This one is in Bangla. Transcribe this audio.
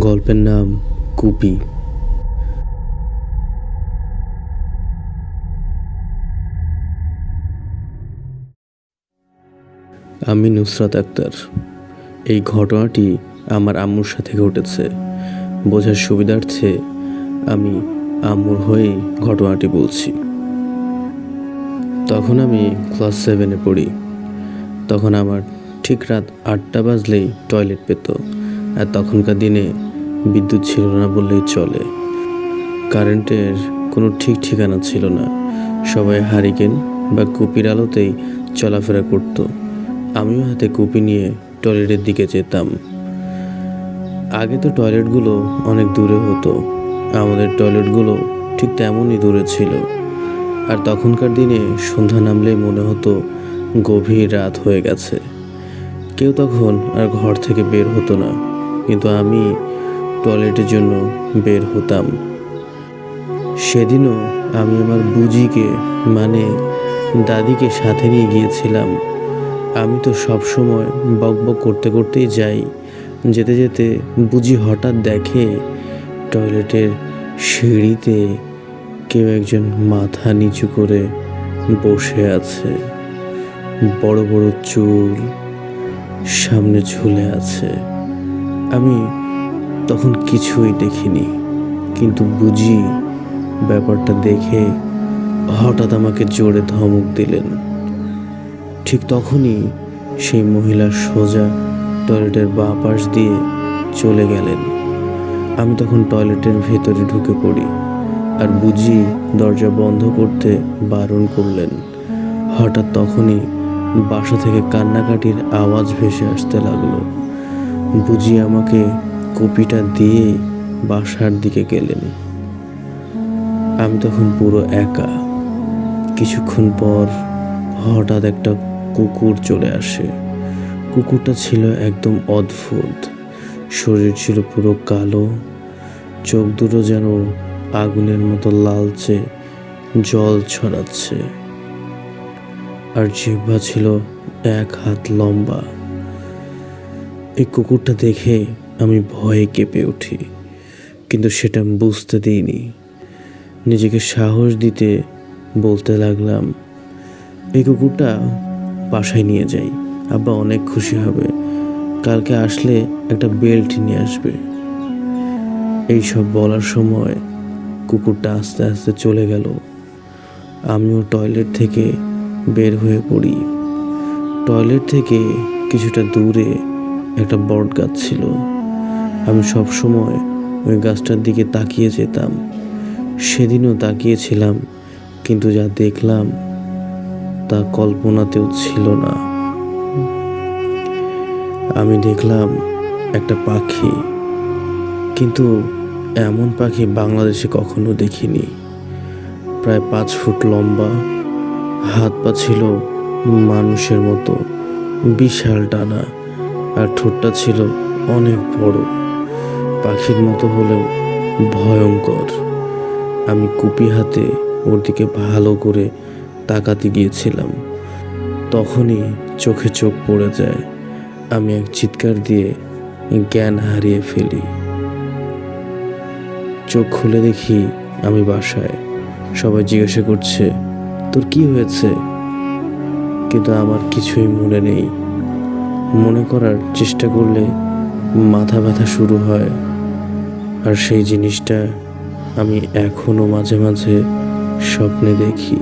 গল্পের নাম কুপি। আমি নুসরাত আক্তার। এই ঘটনাটি আমার আম্মুর সাথে ঘটেছে। বোঝার সুবিধার্থে আমি আম্মুর হয়েই ঘটনাটি বলছি। তখন আমি ক্লাস সেভেনে পড়ি। তখন আমার ঠিক রাত আটটা বাজলেই টয়লেট পেত। আর তখনকার দিনে বিদ্যুৎ ছিল না বললেই চলে। কারেন্টের কোনো ঠিক ঠিকানা ছিল না। সবাই হারিকেন বা কুপির আলোতেই চলাফেরা করতো। আমিও হাতে কুপি নিয়ে টয়লেটের দিকে যেতাম। আগে তো টয়লেটগুলো অনেক দূরে হতো। আমাদের টয়লেটগুলো ঠিক তেমনই দূরে ছিল। আর তখনকার দিনে সন্ধ্যা নামলেই মনে হতো গভীর রাত হয়ে গেছে। কেউ তখন আর ঘর থেকে বের হতো না। কিন্তু আমি টয়লেটের জন্য বের হতাম। সেদিনও আমি আমার বুজিকে মানে দাদিকে সাথে নিয়ে গিয়েছিলাম। আমি তো সব সময় বক বক করতে করতেই যাই। যেতে যেতে বুঝি হঠাৎ দেখে টয়লেটের সিঁড়িতে কেউ একজন মাথা নিচু করে বসে আছে। বড় বড় চুল সামনে ঝুলে আছে। আমি তখন কিছুই দেখিনি। কিন্তু বুঝি ব্যাপারটা দেখে হঠাৎ আমাকে জোরে ধমক দিলেন। ঠিক তখনই সেই মহিলা সোজা টয়লেটের বাঁ পাশ দিয়ে চলে গেলেন। আমি তখন টয়লেটের ভেতরে ঢুকে পড়ি আর বুঝি দরজা বন্ধ করতে বারণ করলেন। হঠাৎ তখনই বাসা থেকে কান্নাকাটির আওয়াজ ভেসে আসতে লাগল। বুঝি আমাকে কপিটা দিয়ে বাসার দিকে গেলেন। আমি তখন পুরো একা। কিছুক্ষণ পর হঠাৎ একটা কুকুর চলে আসে। কুকুরটা ছিল একদম অদ্ভুত। শরীর ছিল পুরো কালো। চোখ দুটো যেন আগুনের মতো লালচে জল ছড়াচ্ছে। আর জিহ্বা ছিল এক হাত লম্বা। এই কুকুরটা দেখে আমি ভয়ে কেঁপে উঠি, কিন্তু সেটা বুঝতে দিইনি। নিজেকে সাহস দিতে বলতে লাগলাম, এই কুকুরটা বাসায় নিয়ে যাই, আব্বা অনেক খুশি হবে, কালকে আসলে একটা বেল্ট নিয়ে আসবে। এইসব বলার সময় কুকুরটা আস্তে আস্তে চলে গেল। আমিও টয়লেট থেকে বের হয়ে পড়ি। টয়লেট থেকে কিছুটা দূরে একটা বট গাছ ছিল। আমি সব সময় ওই গাছটার দিকে তাকিয়ে যেতাম। সেদিনও তাকিয়েছিলাম, কিন্তু যা দেখলাম তা কল্পনাতেও ছিল না। আমি দেখলাম একটা পাখি, কিন্তু এমন পাখি বাংলাদেশে কখনো দেখিনি। প্রায় পাঁচ ফুট লম্বা, হাত পা ছিল মানুষের মতো, বিশাল টানা, আর ঠোঁটটা ছিল অনেক বড়। পাখির মতো হলেও ভয়ঙ্কর। আমি কুপি হাতে ওর দিকে ভালো করে তাকাতে গিয়েছিলাম। তখনই চোখে চোখ পড়ে যায়। আমি এক চিৎকার দিয়ে জ্ঞান হারিয়ে ফেলি। চোখ খুলে দেখি আমি বাসায়। সবাই জিজ্ঞাসা করছে, তোর কি হয়েছে? কিন্তু আমার কিছুই মনে নেই। মনে করার চেষ্টা করলে মাথা ব্যথা শুরু হয়। আর সেই জিনিসটা আমি এখনও মাঝে মাঝে স্বপ্নে দেখি।